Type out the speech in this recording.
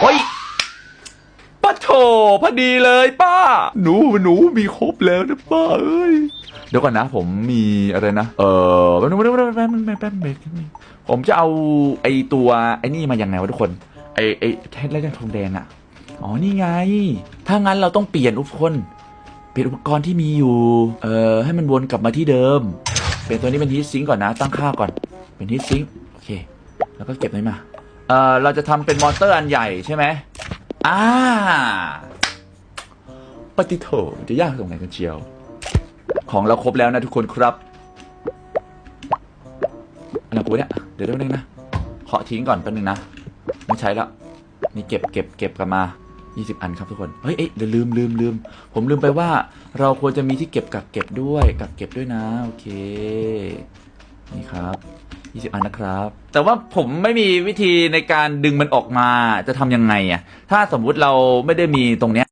เฮ้ยป้าโถพอดีเลยป้า หนูหนูมีครบแล้วนะป้าเอ้ย เดี๋ยวก่อนนะ ผมมีอะไรนะ เออแป๊บนึงแป๊บนึงแป๊บนึงแป๊บนึงแป๊บนึงแป๊บนึงผมจะเอาไอตัวไอนี่มายังไงวะทุกคน ไอไอเทสเล่นทองแดงอะอ๋อนี่ไง ถ้างั้นเราต้องเปลี่ยนทุกคนเปลี่ยนอุปกรณ์ที่มีอยู่ เอ่อให้มันวนกลับมาที่เดิม เป็นตัวนี้เป็นฮีทซิงก่อนนะ ตั้งค่าก่อน เป็นฮีทซิงโอเค แล้วก็เก็บนี้มา เอ่อเราจะทำเป็นมอเตอร์อันใหญ่ใช่ไหมอ่าปฏิโถจะยากตรงไหนกันเชียว ของเราครบแล้วนะทุกคนครับอะไรกูเนี่ย เดี๋ยวแป๊บนึงนะเคาะทิ้งก่อนแป๊บนึงนะ ไม่ใช้แล้ว นี่เก็บเก็บเก็บกลับมา 20 อันครับทุกคน เฮ้ยเอ๊ะเดี๋ยวลืมลืมลืม ผมลืมไปว่า เราควรจะมีที่เก็บกักเก็บด้วยกักเก็บด้วยนะ โอเค นี่ครับ 20 อันนะครับ แต่ว่าผมไม่มีวิธีในการดึงมันออกมาจะทำยังไงอะถ้าสมมุติเราไม่ได้มีตรงเนี้ย